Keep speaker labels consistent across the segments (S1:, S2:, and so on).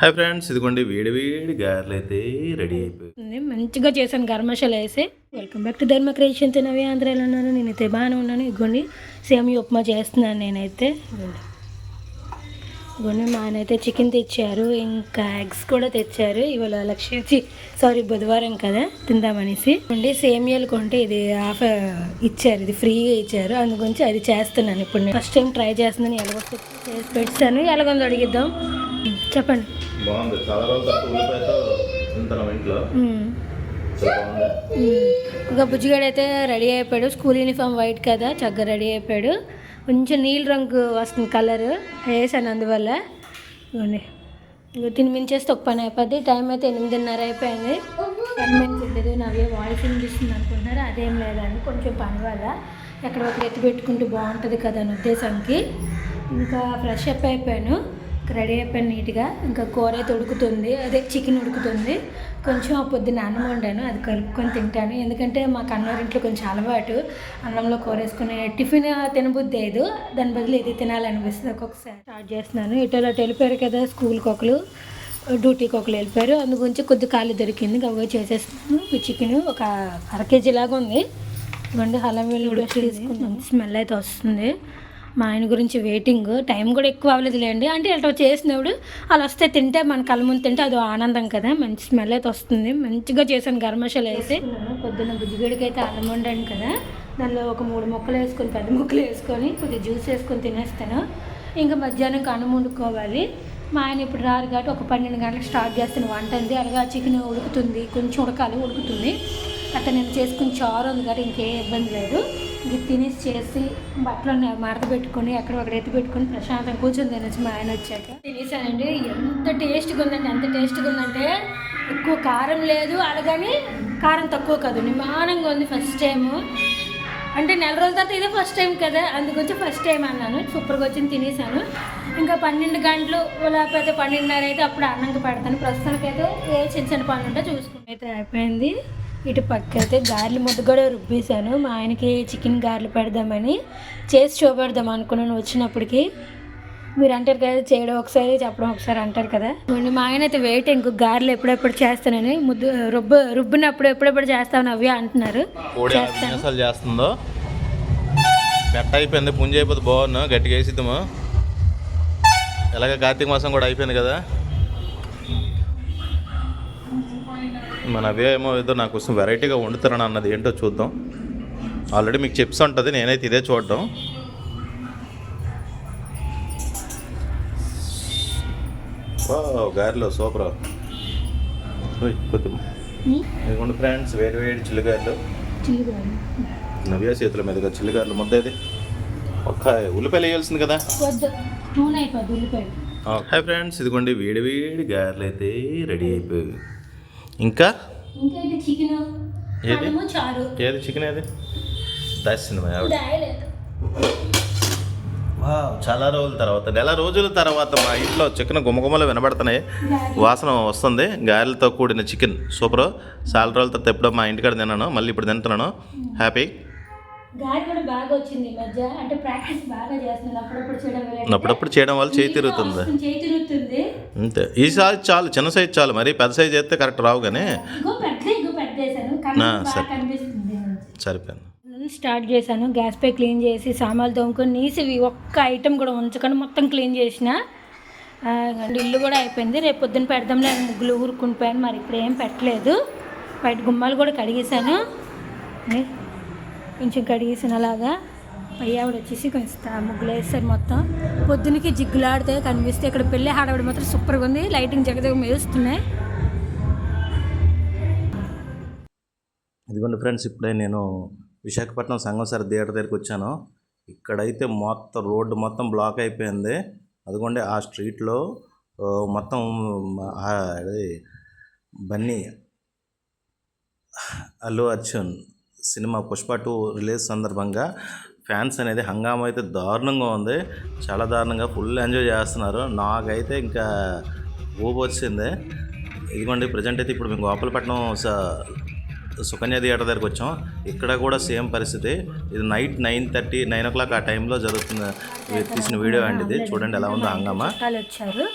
S1: Hi friends ఇదిగోండి వేడి వేడి గారెలు అయితే రెడీ
S2: అయిపోయింది మంచిగా చేశాను గర్మశాల వేసి. Welcome back to Dharma creation తినవి ఆంధ్రాలో ఉన్నాను నేనైతే బాగానే ఉన్నాను. ఇదిగోండి సేమ్ ఉప్మా చేస్తున్నాను నేనైతే. ఇదిగోండి మా ఆయన అయితే చికెన్ తెచ్చారు ఇంకా ఎగ్స్ కూడా తెచ్చారు. ఇవాళ లక్ష్మి సారీ బుధవారం కదా తిందామనేసి. ఇవ్వండి సేమియాలు కొంటే ఇది ఆఫ్ ఇచ్చారు ఇది ఫ్రీగా ఇచ్చారు. అందుగురించి అది చేస్తున్నాను ఇప్పుడు నేను. ఫస్ట్ టైం ట్రై చేస్తున్నాను ఎలాగొస్తే చేసి పెట్టాను ఎలాగొందో అడిగిద్దాం. చెప్పండి.
S1: బాగుంది. చాలా రోజులు తక్కువ ఉల్లిపాయతో తింటున్నాం ఇంట్లో.
S2: ఇంకా బుజ్జిగాడు అయితే రెడీ అయిపోయాడు. స్కూల్ యూనిఫామ్ వైట్ కదా చక్కగా రెడీ అయిపోయాడు. కొంచెం నీళ్ళ రంగు వస్తుంది కలర్. వేసాను అందువల్ల. తిని మించేస్తే ఒక పని అయిపోద్ది. టైం అయితే ఎనిమిదిన్నర అయిపోయింది. ఉంటుంది నవ్వే వాయిస్ వినిపిస్తుంది అనుకుంటున్నారు. అదేం లేదండి. కొంచెం పని వల్ల ఎక్కడ ఒకటి ఎత్తి పెట్టుకుంటే బాగుంటుంది కదా అని ఉద్దేశంకి. ఇంకా ఫ్రెష్ అప్ అయిపోయాను. రెడీ అయిపోయాను నీట్గా ఇంకా కూర అయితే ఉడుకుతుంది. అదే చికెన్ ఉడుకుతుంది. కొంచెం ఆ పొద్దున్న అన్నం వండాను అది కలుపుకొని తింటాను. ఎందుకంటే మా కన్నవారింట్లో కొంచెం అలవాటు. అన్నంలో కూర వేసుకుని టిఫిన్ తినబుద్ధి లేదు దాని బదులు ఇది తినాలనిపిస్తుంది ఒక్కొక్కసారి. స్టార్ట్ చేస్తున్నాను. ఇటు అటు వెళ్ళిపోయారు కదా స్కూల్కి ఒకరు డ్యూటీకి ఒకరు వెళ్ళిపోయారు. అందు గురించి కొద్ది ఖాళీ దొరికింది. గవ్వ చేసేస్తున్నాను. ఈ చికెన్ ఒక అర కేజీ లాగా ఉంది. ఇవ్వండి హలం వెళ్ళి తీసుకున్నాం స్మెల్ అయితే వస్తుంది. మా ఆయన గురించి వెయిటింగ్ టైం కూడా ఎక్కువ అవ్వలేదులేండి. అంటే ఇట్లా చేసినప్పుడు అలా వస్తే తింటే మన కళ్ళ ముందు తింటే అది ఆనందం కదా. మంచి స్మెల్ అయితే వస్తుంది. మంచిగా చేశాను గర్మశాలు వేసి పొద్దున్న బుజ్జిగడికి అయితే అన్నం వండాను కదా. దానిలో ఒక మూడు ముక్కలు వేసుకొని పెద్ద ముక్కలు వేసుకొని కొద్దిగా జ్యూస్ వేసుకొని తినేస్తాను. ఇంకా మధ్యాహ్నం అన్నం వండుకోవాలి మా ఆయన ఇప్పుడు రారు కాబట్టి ఒక పన్నెండు గంటలకు స్టార్ట్ చేస్తాను. వంట ఉంది. అలాగే చికెన్ ఉడుకుతుంది. కొంచెం ఉడకాలి. ఉడుకుతుంది. అక్కడ నేను చేసుకుని చారు ఉంది కాబట్టి ఇంకేం ఇబ్బంది లేదు. ఇది తినేసి చేసి బట్టలు మడత పెట్టుకొని అక్కడ ఒకటి ఎత్తి పెట్టుకొని ప్రశాంతంగా కూర్చొని తినచ్చు మా ఆయన వచ్చాక తినేసానండి. ఎంత టేస్ట్గా ఉందండి ఎంత టేస్ట్గా ఉందంటే ఎక్కువ కారం లేదు అలాగని కారం తక్కువ కాదు నిమానంగా ఉంది ఫస్ట్ టైము అంటే నెల రోజుల తర్వాత ఇదే ఫస్ట్ టైం కదా అందుకొచ్చి ఫస్ట్ టైం అన్నాను. సూపర్గా వచ్చింది తినేసాను. ఇంకా పన్నెండు గంటలు లేకపోతే పన్నెండున్నర అయితే అప్పుడు అన్నంగా పెడతాను. ప్రస్తుతానికైతే ఏ చిన్న చిన్న పనులు ఉంటే చూసుకుంటే అయితే అయిపోయింది. ఇటు పక్క అయితే గారెలు ముద్ద కూడా రుబ్బేశాను. మా ఆయనకి చికెన్ గారెలు పెడదామని చేసి చూపెడదాం అనుకున్నాను వచ్చినప్పటికి. మీరు అంటారు కదా చేయడం ఒకసారి చెప్పడం ఒకసారి అంటారు కదా. మా ఆయన అయితే వెయిట్ ఇంకో గారెలు ఎప్పుడెప్పుడు చేస్తానని ముద్దు రుబ్బు రుబ్బినప్పుడు ఎప్పుడెప్పుడు చేస్తాను. అవి అంటున్నారు
S1: చేస్తుందో. పెట్ట అయిపోయింది పుంజ అయిపోతే బాగున్నా గట్టిగా వేసిద్దాము. ఎలాగ కార్తీక మాసం కూడా అయిపోయింది కదా. మన అవే ఏమో ఏదో నాకు కోసం వెరైటీగా వండుతారని అన్నది ఏంటో చూద్దాం. ఆల్రెడీ మీకు చిప్స్ ఉంటుంది నేనైతే ఇదే చూడడం. గారిలో సూపర్. ఇదిగోండి ఫ్రెండ్స్ వేడి వేడి చిల్లిగాయలు
S2: చిల్లిగారు
S1: నవ్య చేతుల మీదుగా చిల్లిగారులు ముద్దేది ఒక్క ఉల్లిపాయలు వేయాల్సింది కదా. హాయ్ ఫ్రెండ్స్ ఇదిగోండి వేడి వేడి గారెలు అయితే రెడీ అయిపోయాయి. ఇంకా?
S2: ఇంకా ఇది చికెన్?
S1: ఏది?
S2: చారు.
S1: ఏది చికెన్ ఏది దాచింది మా ఆవిడ చాలా రోజుల తర్వాత నెల రోజుల తర్వాత మా ఇంట్లో చికెన్ గుమగుమలు వినబడుతున్నాయి. వాసన వస్తుంది గారెలతో కూడిన చికెన్. సూపర్. చాలా రోజుల తర్వాత ఎప్పుడో మా ఇంటికాడ తిన్నాను మళ్ళీ ఇప్పుడు తింటున్నాను. హ్యాపీ.
S2: గాలి కూడా బాగా వచ్చింది మధ్య. అంటే ప్రాక్టీస్ బాగా చేస్తున్నాను అప్పుడప్పుడు చేయడం వల్ల
S1: అప్పుడప్పుడు చేయడం వల్ల చేయి తిరుగుతుంది.
S2: చేయి తిరుగుతుంది.
S1: అంతే. ఈ సైజ్ చాలు చిన్న సైజ్ చాలు. మరి పెద్ద సైజ్ చేస్తే కరెక్ట్ రావు కానీ
S2: పెద్ద పెద్ద. కనిపిస్తుంది.
S1: సరిపోయింది.
S2: స్టార్ట్ చేశాను. గ్యాస్ పై క్లీన్ చేసి సామాన్లు తోముకొని నీసి ఒక్క ఐటెం కూడా ఉంచకుండా మొత్తం క్లీన్ చేసిన. ఇల్లు కూడా అయిపోయింది. రేపు పొద్దున్న పెడదాంలే ముగ్గులు ఊరుకునిపోయాను మరి ఇప్పుడు ఏం పెట్టలేదు. బయట గుమ్మాలు కూడా కడిగేశాను. కొంచెం కడిగేసినలాగా అలాగా పై ఆవిడ వచ్చేసి కొంచెం ముగ్గులు వేస్తారు మొత్తం. పొద్దునకి జిగ్గులాడితే కనిపిస్తే ఇక్కడ పెళ్ళి హడావిడి మాత్రం సూపర్గా ఉంది. లైటింగ్ జగదగ మేస్తున్నాయి
S1: ఇదిగోండి ఫ్రెండ్స్ ఇప్పుడే నేను విశాఖపట్నం సంగంసర థియేటర్ దగ్గరికి వచ్చాను. ఇక్కడైతే మొత్తం రోడ్డు మొత్తం బ్లాక్ అయిపోయింది. అదిగోండి ఆ స్ట్రీట్లో మొత్తం అది Bunny Allu Arjun cinema Pushpa two release సందర్భంగా ఫ్యాన్స్ అనేది హంగామా అయితే దారుణంగా ఉంది. చాలా దారుణంగా ఫుల్ ఎంజాయ్ చేస్తున్నారు. నాకైతే ఇంకా ఊపు వచ్చింది. ఇదిగోండి ప్రజెంట్ అయితే ఇప్పుడు మేము గోపాలపట్నం స సుకన్య థియేటర్ దగ్గరికి వచ్చాం. ఇక్కడ కూడా సేమ్ పరిస్థితి. ఇది night nine thirty nine o'clock ఆ టైంలో జరుగుతున్న తీసిన వీడియో అండి ఇది. చూడండి ఎలా ఉందో హంగామా.
S2: వచ్చారు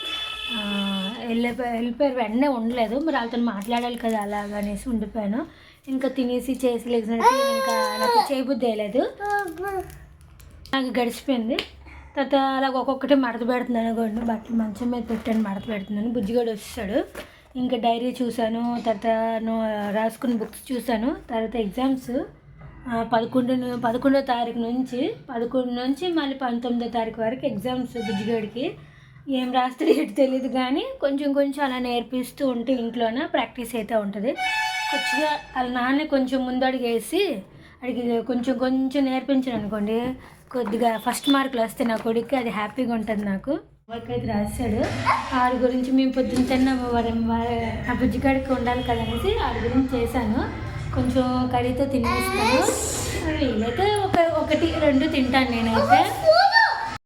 S2: వెళ్ళిపోయారు. వెంటనే ఉండలేదు. మరి వాళ్ళతో మాట్లాడాలి కదా అలాగనేసి ఉండిపోయాను. ఇంకా తినేసి చేసి లేచినట్టు ఇంకా నాకు చేయబుద్ధి వేయలేదు నాకు గడిచిపోయింది. తర్వాత అలాగ ఒక్కొక్కటి మడత పెడుతున్నాను అనుకోండి బట్టలు మంచం మీద పెట్టాను మడత పెడుతున్నాను. బుజ్జిగాడు వస్తాడు ఇంకా డైరీ చూశాను తర్వాత రాసుకున్న బుక్స్ చూశాను. తర్వాత ఎగ్జామ్స్ పదకొండు పదకొండో తారీఖు నుంచి పదకొండు నుంచి మళ్ళీ పంతొమ్మిదో తారీఖు వరకు ఎగ్జామ్స్ బుజ్జిగాడికి. ఏం రాస్తే ఏంటి తెలియదు కానీ కొంచెం కొంచెం అలా నేర్పిస్తూ ఉంటే ఇంట్లోనే ప్రాక్టీస్ అయితే ఉంటుంది. కొద్దిగా వాళ్ళ నాన్న కొంచెం ముందు అడిగేసి అడిగి కొంచెం కొంచెం నేర్పించాను అనుకోండి కొద్దిగా ఫస్ట్ మార్కులు వస్తే నా కొడుక్కి అది హ్యాపీగా ఉంటుంది నాకు. వర్క్ అయితే రాశాడు. వాడి గురించి మేము పొద్దున్న తిన్న వారి వారి- ఆ ఉండాలి కదా అనేసి గురించి చేశాను. కొంచెం కర్రీతో తినేస్తాను. వీలైతే ఒక ఒకటి రెండు తింటాను నేనైతే.